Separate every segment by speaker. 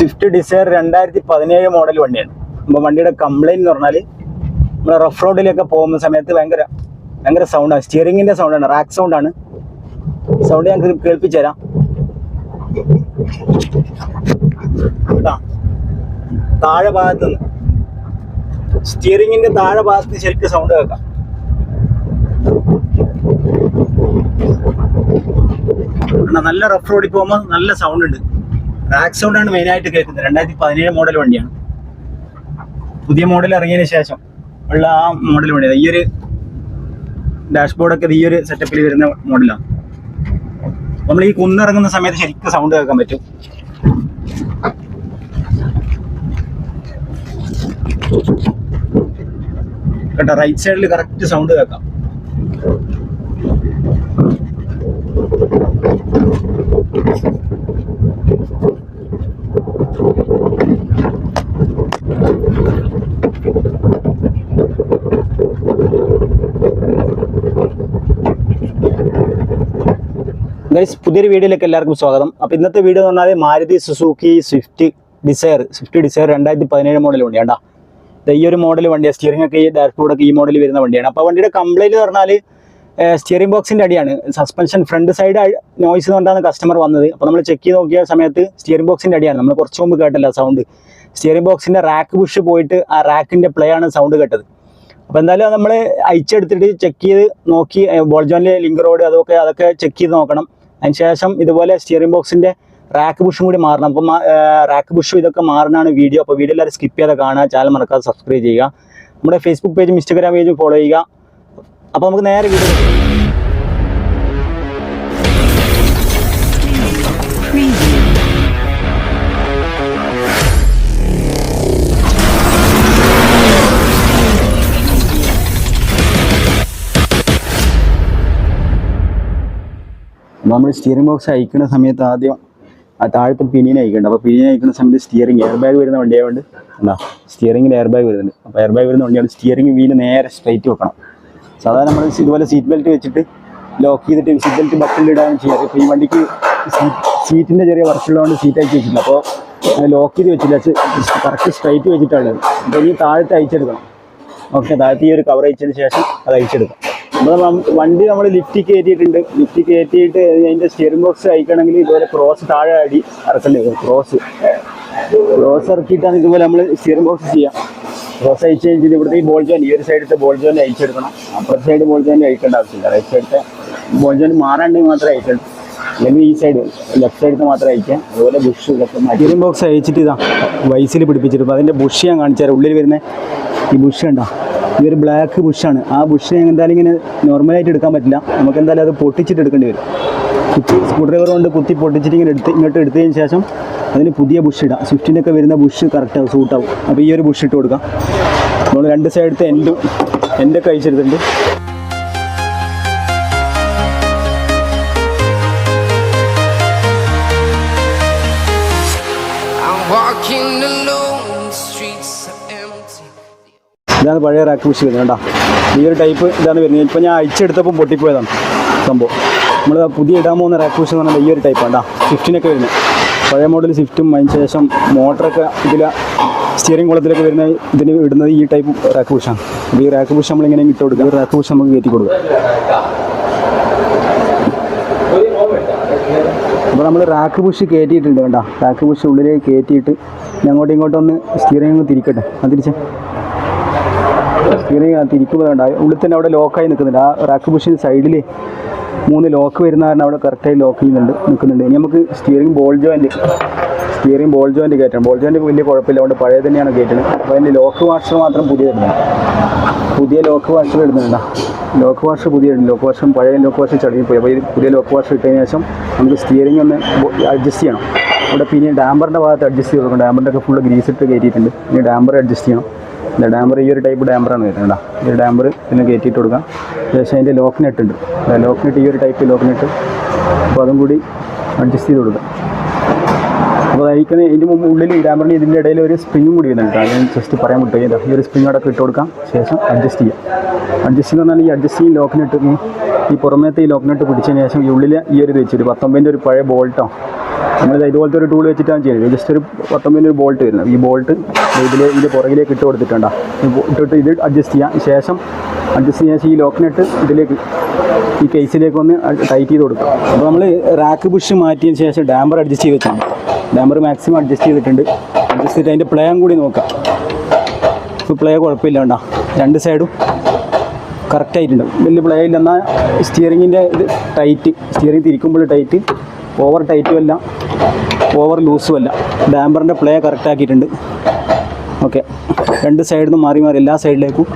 Speaker 1: Swift Dzire രണ്ടായിരത്തി പതിനേഴ് model വണ്ടിയാണ്. അപ്പോൾ വണ്ടിയുടെ കംപ്ലൈന്റ് എന്ന് പറഞ്ഞാൽ നമ്മൾ റഫ് റോഡിലൊക്കെ പോകുന്ന സമയത്ത് ഭയങ്കര ഭയങ്കര സൗണ്ടാണ് സ്റ്റിയറിങ്ങിന്റെ സൗണ്ടാണ് റാക്ക് സൗണ്ടാണ് സൗണ്ട് ഞാൻ കേ- കേൾപ്പിച്ചു തരാം. താഴെ ഭാഗത്ത് നിന്ന്. താഴെ ഭാഗത്ത് ശരിക്കും സൗണ്ട് കേൾക്കാം? നല്ല റഫ് റോഡിൽ പോകുമ്പോൾ നല്ല സൗണ്ട് ഉണ്ട്. റാക്ക് സൗണ്ട് ആണ് മെയിൻ ആയിട്ട് കേൾക്കുന്നത്. രണ്ടായിരത്തി പതിനേഴ് മോഡൽ വണ്ടിയാണ്. പുതിയ മോഡൽ ഇറങ്ങിയതിന് ശേഷം ഉള്ള ആ മോഡൽ വണ്ടിയാണ്. ഈ ഒരു ഡാഷ്ബോർഡൊക്കെ ഈ ഒരു സെറ്റപ്പിൽ വരുന്ന മോഡലാണ് നമ്മൾ ഈ കുന്നിറങ്ങുന്ന സമയത്ത് ശരിക്കും സൗണ്ട് കേൾക്കാൻ പറ്റും. കേട്ടോ റൈറ്റ് സൈഡിൽ കറക്റ്റ് സൗണ്ട് കേൾക്കാം. ഗൈസ് പുതിയൊരു വീഡിയോയിലേക്ക് എല്ലാവർക്കും സ്വാഗതം. അപ്പോൾ ഇന്നത്തെ വീഡിയോ എന്ന് പറഞ്ഞാൽ Maruti Suzuki Swift Dzire Swift Dzire രണ്ടായിരത്തി പതിനേഴ് മോഡൽ വണ്ടിയാണ് കേട്ടോ ഈ ഒരു മോഡൽ വണ്ടിയാണ് സ്റ്റിയറിംഗ് ഒക്കെ ഈ ഡാഷ്ബോർഡ് ഈ മോഡൽ വരുന്ന വണ്ടിയാണ്. അപ്പോൾ വണ്ടിയുടെ കംപ്ലൈന്റ് എന്ന് പറഞ്ഞാൽ സ്റ്റിയറിംഗ് ബോക്സിന്റെ അടിയാണ്. സസ്പെൻഷൻ ഫ്രണ്ട് സൈഡ് നോയ്സ് കൊണ്ടാണ് കസ്റ്റമർ വന്നത്. അപ്പോൾ നമ്മൾ ചെക്ക് ചെയ്ത് നോക്കിയ സമയത്ത് സ്റ്റിയറിംഗ് ബോക്സിന്റെ അടിയാണ്. നമ്മൾ കുറച്ച് മുമ്പ് കേട്ടല്ല സൗണ്ട് സ്റ്റിയറിംഗ് ബോക്സിന്റെ റാക്ക് ബുഷ് പോയിട്ട് ആ റാക്കിന്റെ പ്ലേ ആണ് സൗണ്ട് കേട്ടത്. അപ്പോൾ എന്തായാലും നമ്മൾ അയച്ചെടുത്തിട്ട് ചെക്ക് ചെയ്ത് നോക്കി ബോൾജോനിലെ ലിങ്ക് റോഡ് അതൊക്കെ അതൊക്കെ ചെക്ക് ചെയ്ത് നോക്കണം. അതിന് ശേഷം ഇതുപോലെ സ്റ്റിയറിംഗ് ബോക്സിന്റെ റാക്ക് ബുഷും കൂടി മാറണം. അപ്പം റാക്ക് ബുഷും ഇതൊക്കെ മാറുന്നതാണ് വീഡിയോ അപ്പോൾ വീഡിയോ എല്ലാവരും സ്കിപ്പ് ചെയ്യാതെ കാണുക. ചാനൽ മറക്കാതെ സബ്സ്ക്രൈബ് ചെയ്യുക. നമ്മുടെ ഫേസ്ബുക്ക് പേജും ഇൻസ്റ്റാഗ്രാം പേജും ഫോളോ ചെയ്യുക. അപ്പോൾ നമുക്ക് നേരെ വീഡിയോ നമ്മൾ സ്റ്റിയറിംഗ് ബോക്സ് അയക്കുന്ന സമയത്ത് ആദ്യം ആ താഴത്തെ പിനിയൻ അയക്കുന്നുണ്ട് അപ്പോൾ പിനിയൻ അയക്കുന്ന സമയത്ത് സ്റ്റിയറിംഗ് എയർ ബാഗ് വരുന്ന വണ്ടിയായതുകൊണ്ട് എന്താ സ്റ്റിയറിംഗിൽ എയർ ബാഗ് വരുന്നുണ്ട്. അപ്പോൾ എയർ ബാഗ് വരുന്ന വണ്ടിയാണ് സ്റ്റിയറിംഗ് വീൽ നേരെ സ്ട്രൈറ്റ് വെക്കണം. സാധാരണ നമ്മൾ ഇതുപോലെ സീറ്റ് ബെൽറ്റ് വെച്ചിട്ട് ലോക്ക് ചെയ്തിട്ട് സീറ്റ് ബെൽറ്റ് ബട്ടണിലിടാണ് ചെയ്യാറ്. ഇപ്പോൾ ഈ വണ്ടിക്ക് സീറ്റിന്റെ ചെറിയ വർക്കുള്ളതുകൊണ്ട് സീറ്റ് അയച്ച് വെച്ചില്ല അപ്പോൾ ലോക്ക് ചെയ്ത് വെച്ചില്ല കറക്റ്റ് സ്ട്രൈറ്റ് വെച്ചിട്ടാണ്. അപ്പോൾ ഇനി താഴത്ത് അയച്ചെടുക്കണം. ഓക്കെ താഴത്ത് ഈ ഒരു കവർ അയച്ചതിന് ശേഷം അത് അയച്ചെടുക്കാം. അപ്പോൾ വണ്ടി നമ്മൾ ലിഫ്റ്റ് കയറ്റിയിട്ടുണ്ട്. ലിഫ്റ്റ് കയറ്റിയിട്ട് അതിന്റെ സ്റ്റിയറിംഗ് ബോക്സ് അയക്കണമെങ്കിൽ ഇതുപോലെ ക്രോസ് താഴെ അടി ഇറക്കേണ്ടി വരും. ക്രോസ് ക്രോസ് ഇറക്കിയിട്ടാണ് ഇതുപോലെ നമ്മൾ സ്റ്റിയറിംഗ് ബോക്സ് ചെയ്യാം. ക്രോസ് അയച്ചു കഴിഞ്ഞിട്ട് ഇവിടുത്തെ ഈ ബോൾ ജോയിൻ ഈ ഒരു സൈഡത്തെ ബോൾ ജോയിൻ അയച്ചെടുക്കണം. അപ്പുറത്തെ സൈഡ് ബോൾ ജോയിൻ അയക്കേണ്ട ആവശ്യമില്ല. റൈറ്റ് സൈഡത്തെ ബോൾ ജോയിൻ മാറാണ്ടെങ്കിൽ മാത്രമേ അയക്കണം അല്ലെങ്കിൽ ഈ സൈഡ് ലെഫ്റ്റ് സൈഡിൽ മാത്രമേ അയക്കാം. അതുപോലെ ബുഷ് സ്റ്റിയറിംഗ് ബോക്സ് അയച്ചിട്ട് ഇതാ വൈസിൽ പിടിപ്പിച്ചിട്ട്. അപ്പോൾ അതിന്റെ ബുഷ് ഞാൻ കാണിച്ചാൽ ഉള്ളിൽ വരുന്ന ഈ ബുഷ് ഉണ്ടോ ഇതൊരു ബ്ലാക്ക് ബുഷാണ് ആ ബുഷ് എന്തായാലും ഇങ്ങനെ നോർമലായിട്ട് എടുക്കാൻ പറ്റില്ല. നമുക്ക് എന്തായാലും അത് പൊട്ടിച്ചിട്ട് എടുക്കേണ്ടി വരും. കുത്തി സ്ക്രൂ ഡ്രൈവർ കൊണ്ട് കുത്തി പൊട്ടിച്ചിട്ട് ഇങ്ങനെ എടുത്ത് ഇങ്ങോട്ട് എടുത്തതിന് ശേഷം അതിന് പുതിയ ബുഷ് ഇടാം. സ്വിഫ്റ്റിനൊക്കെ വരുന്ന ബുഷ് കറക്റ്റ് ആവും സൂട്ടാവും അപ്പോൾ ഈ ഒരു ബുഷ് ഇട്ട് കൊടുക്കാം. നമ്മൾ രണ്ട് സൈഡത്തെ എൻഡും എന്റെ അയച്ചെടുത്തിട്ടുണ്ട് ഇതാണ് പഴയ റാക്ക് ബുഷ് വരുന്നത് കേട്ടോ ഈ ഒരു ടൈപ്പ് ഇതാണ് വരുന്നത്. ഇപ്പോൾ ഞാൻ അയച്ചെടുത്തപ്പം പൊട്ടിപ്പോയതാണ് സംഭവം. നമ്മൾ പുതിയ ഇടാൻ പോകുന്ന റാക്ക് ബുഷ് എന്ന് പറഞ്ഞാൽ ഈ ഒരു ടൈപ്പാണ് കേട്ടോ സ്വിഫ്റ്റിനൊക്കെ വരുന്നത്. പഴയ മോഡൽ സ്വിഫ്റ്റും അതിന് ശേഷം മോട്ടറൊക്കെ ഇതിൽ സ്റ്റിയറിംഗ് കുളത്തിലൊക്കെ വരുന്ന ഇതിന് ഇടുന്നത് ഈ ടൈപ്പ് റാക്ക് ബുഷാണ് അപ്പോൾ ഈ റാക്ക് ബുഷ് നമ്മളിങ്ങനെ ഇട്ട് കൊടുക്കുക? ഈ റാക്ക് ബുഷ് നമുക്ക് കയറ്റി കൊടുക്കുക. അപ്പോൾ നമ്മൾ റാക്ക് ബുഷ് കയറ്റിയിട്ടുണ്ട് വേണ്ട റാക്ക് ബുഷ് ഉള്ളിലേക്ക് കയറ്റിയിട്ട് അങ്ങോട്ടും ഇങ്ങോട്ടും ഒന്ന് സ്റ്റിയറിംഗ് തിരിക്കട്ടെ? അത് തിരിച്ചേ. സ്റ്റിയറിംഗ് തിരിക്കുമ്പോൾ വേണ്ട ഉള്ളിൽ തന്നെ അവിടെ ലോക്കായി നിൽക്കുന്നുണ്ട്. ആ റാക്ക് ബുഷിന് സൈഡിൽ മൂന്ന് ലോക്ക് വരുന്ന കാരണം അവിടെ കറക്റ്റായി ലോക്ക് ചെയ്യുന്നുണ്ട് നിൽക്കുന്നുണ്ട്. ഇനി നമുക്ക് steering ball joint steering ball joint കയറ്റണം. ബോൾ ജോയിന്റ് വലിയ കുഴപ്പമില്ല അതുകൊണ്ട് പഴയ തന്നെയാണ് കയറ്റുന്നത്. അപ്പോൾ അതിന്റെ ലോക്ക് വാഷർ മാത്രം പുതിയ ഇടുന്നത് പുതിയ ലോക്ക് വാഷർ ഇടുന്നുണ്ടോ ലോക്ക് വാഷർ പുതിയ ലോക്ക് വാഷും പഴയ ലോക്ക് വാഷർ ചടങ്ങിപ്പോയി അപ്പോൾ ഈ പുതിയ ലോക്ക് വാഷർ ഇട്ടതിന് ശേഷം നമുക്ക് സ്റ്റിയറിംഗ് ഒന്ന് അഡ്ജസ്റ്റ് ചെയ്യണം. ഇവിടെ പിന്നെ ഡാമ്പറിന്റെ ഭാഗത്ത് അഡ്ജസ്റ്റ് ചെയ്ത് കൊടുക്കണം. ഡാമ്പറിന്റെ ഒക്കെ ഫുള്ള് ഗ്രീസ് ഇട്ട് കയറ്റിയിട്ടുണ്ട്. ഇനി ഡാമ്പർ അഡ്ജസ്റ്റ് ചെയ്യണം. ഇല്ല ഡാമ്പർ ഈ ഒരു ടൈപ്പ് ഡാമ്പറാണ് വരുന്നത് ഈ ഒരു ഡാമ്പർ പിന്നെ കയറ്റിയിട്ട് കൊടുക്കാം. ശേഷം അതിന്റെ ലോക്ക് നെറ്റ് ഉണ്ട് ലോക്ക് നെറ്റ് ഈ ഒരു ടൈപ്പ് ലോക്ക് നെറ്റ് അപ്പോൾ അതും കൂടി അഡ്ജസ്റ്റ് ചെയ്ത് കൊടുക്കാം. അപ്പോൾ അയക്കുന്ന ഇതിന്റെ മുമ്പ് ഉള്ളിൽ ഈ പറഞ്ഞ് ഇതിന്റെ ഇടയിൽ ഒരു സ്പ്രിങ്ങും കൂടി വരുന്നുണ്ട് അതിന് ജസ്റ്റ് പറയാൻ വിട്ടു ഇതാ, ഈ ഒരു സ്പ്രിങ് അവിടെ ഇട്ട് കൊടുക്കാം. ശേഷം അഡ്ജസ്റ്റ് ചെയ്യാം. അഡ്ജസ്റ്റ് എന്ന് പറഞ്ഞാൽ ഈ അഡ്ജസ്റ്റ് ചെയ്യും ലോക്കിനിട്ട്. ഈ പുറമേത്തെ ഈ ലോക്ക്നട്ട് പിടിച്ചതിന് ശേഷം ഈ ഉള്ളിൽ ഈ ഒരു വെച്ചിട്ട് പത്തൊമ്പതിന്റെ ഒരു പഴയ ബോൾട്ടോ നമ്മൾ ഇതുപോലത്തെ ഒരു ടൂൾ വെച്ചിട്ടാണ് ചെയ്യുന്നത്. ജസ്റ്റ് ഒരു പത്തൊമ്പതിന്റെ ഒരു ബോൾട്ട് വരുന്നത്. ഈ ബോൾട്ട് ഇതിൽ ഇതിന്റെ പുറകിലേക്ക് ഇട്ട് കൊടുത്തിട്ടുണ്ടോ ഇട്ടിട്ട് ഇത് അഡ്ജസ്റ്റ് ചെയ്യാം. ശേഷം അഡ്ജസ്റ്റ് ചെയ്യാൻ ശേഷം ഈ ലോക്കിനിട്ട് ഇതിലേക്ക് ഈ കേസിലേക്ക് ഒന്ന് ടൈറ്റ് ചെയ്ത് കൊടുക്കും. അപ്പോൾ നമ്മൾ റാക്ക് ബുഷ് മാറ്റിയതിന് ശേഷം ഡാമ്പർ അഡ്ജസ്റ്റ് ചെയ്ത് വെച്ചാണ് ഡാമ്പർ മാക്സിമം അഡ്ജസ്റ്റ് ചെയ്തിട്ടുണ്ട്. അഡ്ജസ്റ്റ് ചെയ്തിട്ട് അതിന്റെ പ്ലേയും കൂടി നോക്കാം. ഇപ്പോൾ പ്ലേ കുഴപ്പമില്ല രണ്ട് സൈഡും കറക്റ്റായിട്ടുണ്ട് വലിയ പ്ലേ ഇല്ല. എന്നാൽ സ്റ്റിയറിങ്ങിന്റെ ഇത് ടൈറ്റ് സ്റ്റിയറിങ് തിരിക്കുമ്പോൾ ടൈറ്റ് ഓവർ ടൈറ്റും അല്ല. ഓവർ ലൂസും അല്ല. ഡാമ്പറിന്റെ പ്ലേ കറക്റ്റാക്കിയിട്ടുണ്ട് ഓക്കെ രണ്ട് സൈഡിൽ നിന്ന് മാറി മാറി എല്ലാ സൈഡിലേക്കും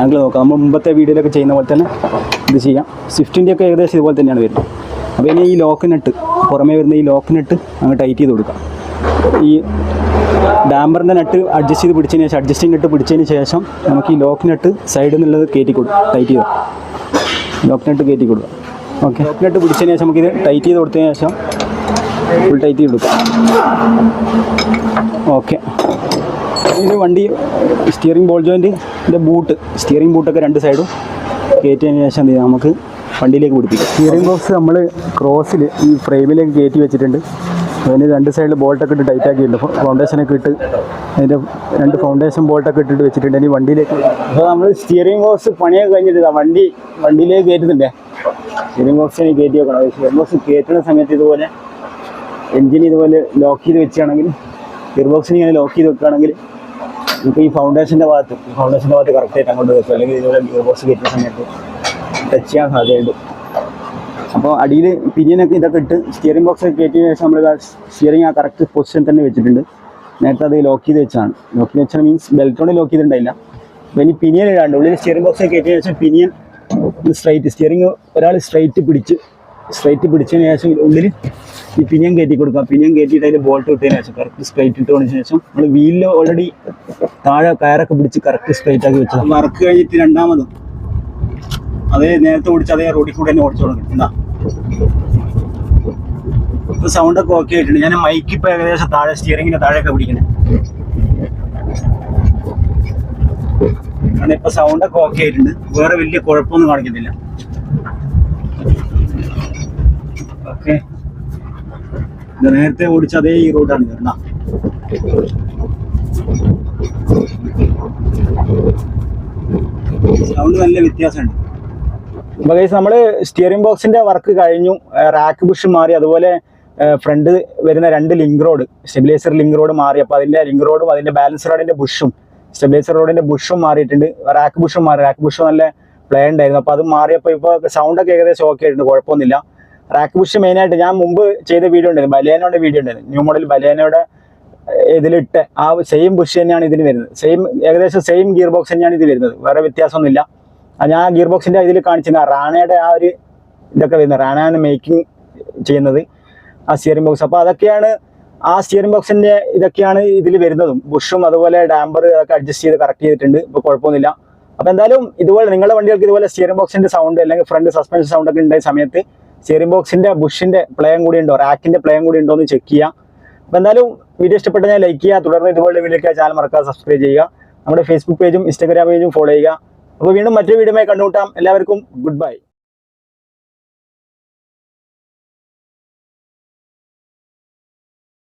Speaker 1: ആംഗിൾ നോക്കാം. നമ്മൾ മുമ്പത്തെ വീഡിയോയിലൊക്കെ ചെയ്യുന്ന പോലെ തന്നെ ഇത് ചെയ്യാം. സ്വിഫ്റ്റിന്റെ ഒക്കെ ഏകദേശം ഇതുപോലെ തന്നെയാണ് വരുന്നത്. അപ്പോൾ ഇനി ഈ ലോക്ക് നെട്ട് പുറമേ വരുന്ന ഈ ലോക്ക് നെട്ട് അങ്ങ് ടൈറ്റ് ചെയ്ത് കൊടുക്കാം. ഈ ഡാമ്പറിന്റെ നട്ട് അഡ്ജസ്റ്റ് ചെയ്ത് പിടിച്ചതിന് ശേഷം അഡ്ജസ്റ്റിംഗ് നട്ട് പിടിച്ചതിന് ശേഷം നമുക്ക് ഈ ലോക്ക് നട്ട് സൈഡിൽ നിന്നുള്ളത് കയറ്റി കൊടുക്കും ടൈറ്റ് ചെയ്ത്? ലോക്ക് നട്ട് കയറ്റി കൊടുക്കുക ഓക്കെ ലോക്ക് നട്ട് പിടിച്ചതിന് ശേഷം നമുക്കിത് ടൈറ്റ് ചെയ്ത് കൊടുത്തതിന് ശേഷം ഫുൾ ടൈറ്റ് ചെയ്ത് കൊടുക്കാം. ഓക്കെ ഇത് വണ്ടി സ്റ്റിയറിംഗ് ബോൾ ജോയിന്റിന്റെ ബൂട്ട് സ്റ്റിയറിംഗ് ബൂട്ടൊക്കെ രണ്ട് സൈഡും കയറ്റിയതിന് ശേഷം നമുക്ക് വണ്ടിയിലേക്ക് പിടിപ്പിക്കാം. സ്റ്റിയറിംഗ് ബോക്സ് നമ്മൾ ക്രോസിൽ ഈ ഫ്രെയിമിലേക്ക് കയറ്റി വെച്ചിട്ടുണ്ട്. അതിന് രണ്ട് സൈഡിൽ ബോൾട്ടൊക്കെ ഇട്ട് ടൈറ്റ് ആക്കിയിട്ടുണ്ട്. ഫൗണ്ടേഷനൊക്കെ ഇട്ട് അതിന്റെ രണ്ട് ഫൗണ്ടേഷൻ ബോൾട്ടൊക്കെ ഇട്ടിട്ട് വെച്ചിട്ടുണ്ട്. ഇനി വണ്ടിയിലേക്ക് അപ്പോൾ നമ്മൾ സ്റ്റിയറിംഗ് ബോക്സ് പണിയൊക്കെ കഴിഞ്ഞിട്ട് വണ്ടി വണ്ടിയിലേക്ക് കയറ്റുന്നുണ്ടേ. സ്റ്റിയറിംഗ് ബോക്സിന് കയറ്റി വെക്കണം. സ്റ്റിയറിംഗ് ബോക്സ് കയറ്റുന്ന സമയത്ത് ഇതുപോലെ എൻജിൻ ഇതുപോലെ ലോക്ക് ചെയ്ത് വെച്ചാണെങ്കിൽ ഗിയർ ബോക്സിന് ഇങ്ങനെ ലോക്ക് ചെയ്ത് വെക്കുകയാണെങ്കിൽ നമുക്ക് ഈ ഫൗണ്ടേഷന്റെ ഭാഗത്ത് ഫൗണ്ടേഷന്റെ ഭാഗത്ത് കറക്റ്റായിട്ട് അങ്ങോട്ട് വെക്കും. അല്ലെങ്കിൽ ഇതുപോലെ ഗിയർ ബോക്സ് കയറ്റുന്ന സമയത്ത് ടച്ച് ചെയ്യാൻ സാധ്യതയുണ്ട്. അപ്പോൾ അടിയിൽ പിനിയനൊക്കെ ഇതൊക്കെ ഇട്ട് സ്റ്റിയറിംഗ് ബോക്സ് ഒക്കെ കയറ്റിയതിന് ശേഷം നമ്മൾ സ്റ്റിയറിംഗ് ആ കറക്റ്റ് പൊസിഷൻ തന്നെ വെച്ചിട്ടുണ്ട്. നേരത്തെ അത് ലോക്ക് ചെയ്ത് വെച്ചാണ്. ലോക്ക് ചെയ്ത് വെച്ചാൽ മീൻസ് ബെൽറ്റോടെ ലോക്ക് ചെയ്തിട്ടുണ്ടായില്ല. അപ്പോൾ ഇനി പിനിയൻ ഇടാണ്ട് ഉള്ളിൽ സ്റ്റിയറിംഗ് ബോക്സ് ഒക്കെ കയറ്റിയതിന് ശേഷം പിനിയൻ സ്ട്രൈറ്റ് സ്റ്റിയറിംഗ് ഒരാൾ സ്ട്രൈറ്റ് പിടിച്ച് സ്ട്രൈറ്റ് പിടിച്ചതിന് ശേഷം ഉള്ളിൽ ഈ പിനിയൻ കയറ്റി കൊടുക്കുക. പിനിയൻ കയറ്റിയിട്ട് അതിൽ ബോൾട്ട് ഇട്ടതിന് ശേഷം കറക്റ്റ് സ്ട്രൈറ്റ് ഇട്ട് കൊടുത്തതിന് ശേഷം നമ്മൾ വീലിൽ ഓൾറെഡി താഴെ കയറൊക്കെ പിടിച്ച് കറക്റ്റ് സ്ട്രൈറ്റ് ആക്കി വെച്ചത്. വർക്ക് കഴിഞ്ഞിട്ട് രണ്ടാമതും. അതേ നേരത്തെ ഓടിച്ച് അതേ റോഡിൽ കൂടെ തന്നെ ഓടിച്ചു തുടങ്ങി. എന്നാ ഇപ്പൊ സൗണ്ട് ഒക്കെ ഓക്കെ ആയിട്ടുണ്ട്. ഞാൻ മൈക്ക് ഇപ്പൊ ഏകദേശം താഴെ സ്റ്റിയറിങ്ങിന്റെ താഴെയൊക്കെ പിടിക്കണേ കാരണം ഇപ്പൊ സൗണ്ട് ഒക്കെ ഓക്കെ ആയിട്ടുണ്ട്. വേറെ വലിയ കുഴപ്പമൊന്നും കാണിക്കുന്നില്ല ഓക്കെ നേരത്തെ ഓടിച്ച അതേ ഈ റോഡാണ് എന്നാ സൗണ്ട് നല്ല വ്യത്യാസമുണ്ട്. അപ്പോൾ ഗൈസ് നമ്മൾ സ്റ്റിയറിംഗ് ബോക്സിന്റെ വർക്ക് കഴിഞ്ഞു. റാക്ക് ബുഷ് മാറി അതുപോലെ ഫ്രണ്ട് വരുന്ന രണ്ട് link rod stabiliser link rod മാറി. അപ്പോൾ അതിന്റെ ലിങ്ക് റോഡും അതിന്റെ ബാലൻസ് റോഡിന്റെ ബുഷും സ്റ്റെബിലൈസർ റോഡിന്റെ ബുഷും മാറിയിട്ടുണ്ട്. റാക്ക് ബുഷും മാറി റാക്ക് ബുഷ് നല്ല പ്ലേ ഉണ്ടായിരുന്നു. അപ്പോൾ അത് മാറിയപ്പോൾ ഇപ്പോൾ സൗണ്ട് ഒക്കെ ഏകദേശം ഓക്കെ ആയിട്ടുണ്ട് കുഴപ്പമൊന്നുമില്ല. റാക്ക് ബുഷ് മെയിനായിട്ട് ഞാൻ മുമ്പ് ചെയ്ത വീഡിയോ ഉണ്ടായിരുന്നു ബലേനോയുടെ വീഡിയോ ഉണ്ടായിരുന്നു. ന്യൂ മോഡൽ ബലേനോയുടെ ഇതിലിട്ട് ആ സെയിം ബുഷ് തന്നെയാണ് ഇതിന് വരുന്നത്. സെയിം ഏകദേശം സെയിം ഗിയർ ബോക്സ് തന്നെയാണ് ഇത് വരുന്നത്. വേറെ വ്യത്യാസമൊന്നുമില്ല. ഞാൻ ഗിയർ ബോക്സിന്റെ ഇതിൽ കാണിച്ചിരുന്ന റാണയുടെ ആ ഒരു ഇതൊക്കെ വരുന്നത് റാണയാണ് മേക്കിംഗ് ചെയ്യുന്നത് ആ സ്റ്റിയറിംഗ് ബോക്സ് അപ്പോൾ അതൊക്കെയാണ് ആ സ്റ്റിയറിംഗ് ബോക്സിന്റെ ഇതൊക്കെയാണ് ഇതിൽ വരുന്നതും. ബുഷും അതുപോലെ ഡാമ്പർ അതൊക്കെ അഡ്ജസ്റ്റ് ചെയ്ത് കറക്റ്റ് ചെയ്തിട്ടുണ്ട്. ഇപ്പൊ കുഴപ്പമൊന്നുമില്ല. അപ്പോൾ എന്തായാലും ഇതുപോലെ നിങ്ങളുടെ വണ്ടികൾക്ക് ഇതുപോലെ സ്റ്റിയറിംഗ് ബോക്സിന്റെ സൗണ്ട് അല്ലെങ്കിൽ ഫ്രണ്ട് സസ്പെൻഷൻ സൗണ്ട് ഒക്കെ ഉണ്ടായ സമയത്ത് സ്റ്റിയറിംഗ് ബോക്സിന്റെ ബുഷിന്റെ പ്ലേയും കൂടി ഉണ്ടോ? റാക്കിന്റെ പ്ലേയും കൂടി ഉണ്ടോ എന്ന് ചെക്ക് ചെയ്യുക. അപ്പോൾ എന്തായാലും വീഡിയോ ഇഷ്ടപ്പെട്ടാൽ ലൈക്ക് ചെയ്യുക. തുടർന്ന് ഇതുപോലെ വീഡിയോ ചാനൽ മറക്കാതെ സബ്സ്ക്രൈബ് ചെയ്യുക. നമ്മുടെ ഫേസ്ബുക്ക് പേജും ഇൻസ്റ്റാഗ്രാം പേജും ഫോളോ ചെയ്യുക. അപ്പോൾ വീണ്ടും മറ്റൊരു വീഡിയോ കണ്ടുമുട്ടാം. എല്ലാവർക്കും ഗുഡ് ബൈ